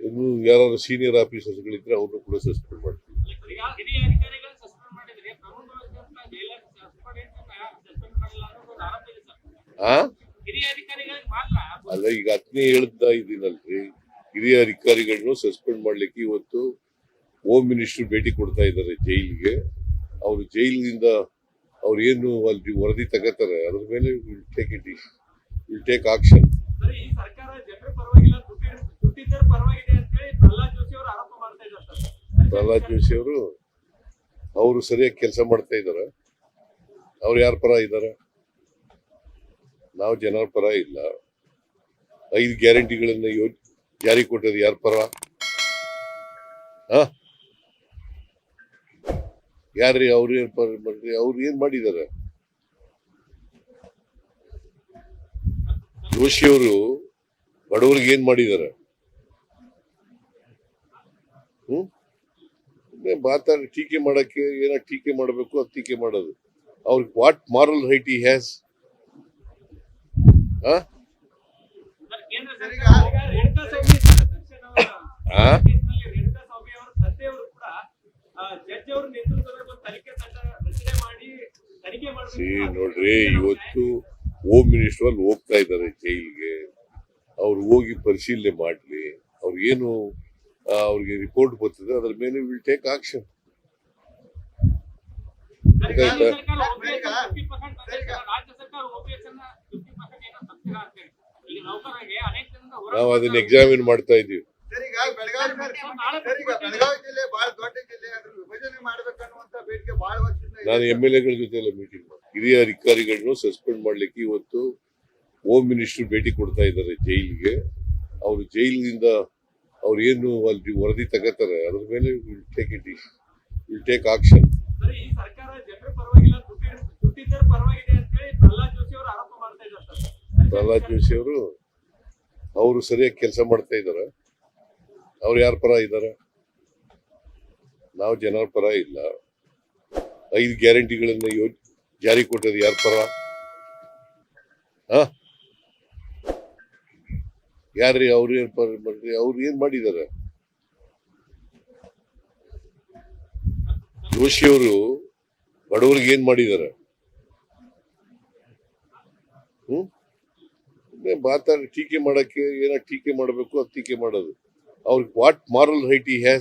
ಇನ್ನು ಯಾರು ಸೀನಿಯರ್ ಆಫೀಸರ್ಸ್ಗಳಿದ್ರೆ ಅವ್ರನ್ನು ಕೂಡ ಸಸ್ಪೆಂಡ್ ಮಾಡ್ತೀವಿ. ಅಲ್ಲ ಈಗ ಹತ್ತನೇ ಹೇಳ್ತಾ ಇದ್ದೀನಲ್ರಿ ಹಿರಿಯ ಅಧಿಕಾರಿಗಳನ್ನು ಸಸ್ಪೆಂಡ್ ಮಾಡ್ಲಿಕ್ಕೆ ಇವತ್ತು ಹೋಮ್ ಮಿನಿಸ್ಟರ್ ಭೇಟಿ ಕೊಡ್ತಾ ಇದ್ದಾರೆ ಜೈಲಿಗೆ. ಅವರು ಜೈಲಿನಿಂದ ಅವ್ರು ಏನು ಅಲ್ಲಿ ವರದಿ ತಗೋತಾರೆ ಅದ್ರ ಮೇಲೆ will take it will take action Pralhad Joshi ಅವರು ಅವರು ಸರಿಯಾಗಿ ಕೆಲಸ ಮಾಡ್ತಾ ಇದಾರೆ ಅವ್ರು ಯಾರ ಪರ ಇದ್ದಾರೆ? ನಾವು ಜನರ ಪರ ಇಲ್ಲ. ಐದು ಗ್ಯಾರಂಟಿಗಳನ್ನ ಯೋ, ಜಾರಿ ಕೊಟ್ಟದ್ದು ಯಾರ ಪರ? ಹಾ? ಯಾರ್ರಿ ಅವ್ರು ಏನ್ ಪರ ಮಾಡ್ರಿ? ಅವ್ರು ಏನ್ ಮಾಡಿದಾರೆ ಜೋಶಿ ಅವರು ಬಡವರಿಗೆ ಏನ್ ಮಾಡಿದ್ದಾರೆ? ಹ್ಮ್? ಮಾತಾಡಿ ಟೀಕೆ ಮಾಡಕ್ಕೆ ಏನೋ ಟೀಕೆ ಮಾಡಬೇಕು ಅದು ಟೀಕೆ ಮಾಡೋದು. ಅವ್ರಿಗೆ what moral right he has ನೋಡ್ರಿ ಇವತ್ತು ಹೋಮ್ ಮಿನಿಸ್ಟರ್ ಅಲ್ಲಿ ಹೋಗ್ತಾ ಇದ್ದಾರೆ ಜೈಲಿಗೆ. ಅವ್ರು ಹೋಗಿ ಪರಿಶೀಲನೆ ಮಾಡ್ಲಿ. ಅವ್ರಿಗೇನು ಅವ್ರಿಗೆ ರಿಪೋರ್ಟ್ ಬರ್ತದೆ. ಅದ್ರ ಮೇಲೆ ವಿಲ್ ಟೇಕ್ ಆಕ್ಷನ್ ರಾಜ್ಯ ಸರ್ಕಾರ OPS 50% ತಂದಿದೆ ಸರ್. ರಾಜ್ಯ ಸರ್ಕಾರ OPS ಅನ್ನ 50% ಏನೋ ತರ್ತೀರಾ ಅಂತ ಹೇಳಿ. ನೌಕರರಿಗೆ ಅನೇಕ ಜನರಿಂದ ಹೋರಾಟ ನಾವು ಅದನ್ನ ಎಕ್ಸಾಮಿನ್ ಮಾಡ್ತಾ ಇದೀವಿ ಸರ್ ಈಗ ಬೆಳಗಾವಿ ಸರ್ ಸರ್, ನಾಳೆ ಸರ್ ಈಗ ಬೆಳಗಾವಿ ಜಿಲ್ಲೆ ಬಹಳ ದೊಡ್ಡ ಜಿಲ್ಲೆ ಅದ್ರ ವಿಭಜನೆ ಮಾಡ್ಬೇಕನ್ನುವಂತ ಬೇಡಿಕೆ ಬಹಳ ವರ್ಷದಿಂದ ಇದೆ. ನಾನು ಎಂ ಎಲ್ ಎಗಳ ಜೊತೆ ಎಲ್ಲ ಮೀಟಿಂಗ್ ಮಾಡಿ ಹಿರಿಯ ಅಧಿಕಾರಿಗಳನ್ನು ಸಸ್ಪೆಂಡ್ ಮಾಡ್ಲಿಕ್ಕೆ ಇವತ್ತು ಹೋಮ್ ಮಿನಿಸ್ಟರ್ ಭೇಟಿ ಕೊಡ್ತಾ ಇದ್ದಾರೆ ಜೈಲಿಗೆ. ಅವರು ಜೈಲಿನಿಂದ ಅವ್ರು ಏನು ಅಲ್ಲಿ ವರದಿ ತಗೋತಾರೆ ಅದ್ರ ಮೇಲೆ will take it will take action Pralhad Joshi ಅವರು ಅವರು ಅವರು ಸರಿಯಾಗಿ ಕೆಲಸ ಮಾಡ್ತಾ ಇದ್ದಾರೆ. ಅವ್ರು ಯಾರ ಪರ ಇದ್ದಾರೆ? ನಾವು ಜನರ ಪರ ಇಲ್ಲ. ಐದು ಗ್ಯಾರಂಟಿಗಳನ್ನು ಯೋ ಜಾರಿ ಕೊಟ್ಟದ್ದು ಯಾರ ಪರ? ಹ? ಯಾರ್ರಿ ಅವ್ರು ಏನ್ ಮಾಡ್ರಿ ಅವ್ರು ಏನ್ ಮಾಡಿದ್ದಾರೆ ಜೋಶಿಯವರು ಬಡವರಿಗೆ ಏನ್ ಮಾಡಿದ್ದಾರೆ ಹ್ಮ್? ಮಾತಾಡಿ ಟೀಕೆ ಮಾಡಕ್ಕೆ ಏನ ಟೀಕೆ ಮಾಡಬೇಕು ಅದು ಟೀಕೆ ಮಾಡೋದು. ಅವ್ರಿಗೆ what moral right he has